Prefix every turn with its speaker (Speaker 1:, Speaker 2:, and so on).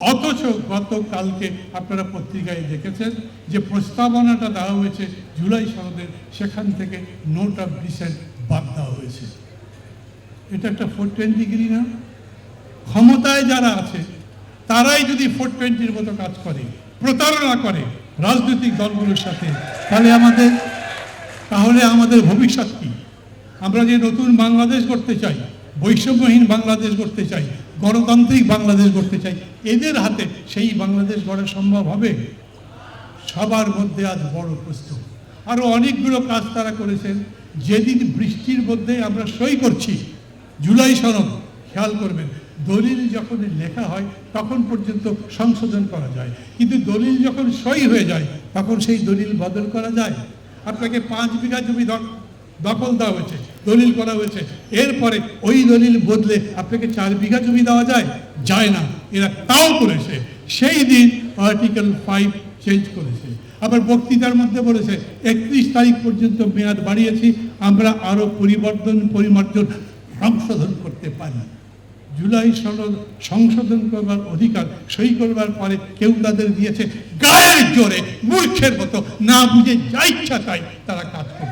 Speaker 1: অথচ গতকালকে আপনারা পত্রিকায় দেখেছেন যে প্রস্তাবনাটা দেওয়া হয়েছে জুলাই সনদের সেখান থেকে নোট অফ ডিসেন্ট বাদ দেওয়া হয়েছে। এটা একটা ফোর টোয়েন্টি ডিগ্রি না? ক্ষমতায় যারা আছে, তারাই যদি ফোর টোয়েন্টির মতো কাজ করে, প্রতারণা করে রাজনৈতিক দলগুলোর সাথে, তাহলে আমাদের তাহলে আমাদের ভবিষ্যৎ কি? আমরা যে নতুন বাংলাদেশ করতে চাই, বৈষম্যহীন বাংলাদেশ করতে চাই গণতান্ত্রিক বাংলাদেশ গড়তে চাই। এদের হাতে সেই বাংলাদেশ গড়া সম্ভব হবে? সবার মধ্যে আজ বড় প্রশ্ন। আরও অনেকগুলো কাজ তারা করেছেন। যেদিন বৃষ্টির মধ্যে আমরা সই করছি, জুলাই সনদ, খেয়াল করবেন, দলিল যখন লেখা হয়, তখন পর্যন্ত সংশোধন করা যায়। কিন্তু দলিল যখন সই হয়ে যায়, তখন সেই দলিল বদল করা যায়। আপনাকে পাঁচ বিঘা জমি দখ- দখল দেওয়া হয়েছে। দলিল করা হয়েছে। এরপরে ওই দলিল বদলে আপনাকে চার বিঘা জমি দেওয়া যায় যায় না। এরা তাও করেছে। সেই দিন আর্টিকেল ফাইভ চেঞ্জ করেছে। আবার বক্তৃতার মধ্যে বলেছে, একত্রিশ তারিখ পর্যন্ত মেয়াদ বাড়িয়েছি, আমরা আরও পরিবর্তন, পরিমার্জন সংশোধন করতে পারি। জুলাই সনদ সংশোধন করবার অধিকার সই করবার পরে কেউ তাদের দিয়েছে, গায়ের জোরে, মূর্খের মতো, না বুঝে যা ইচ্ছা তাই তারা কাজ করছে।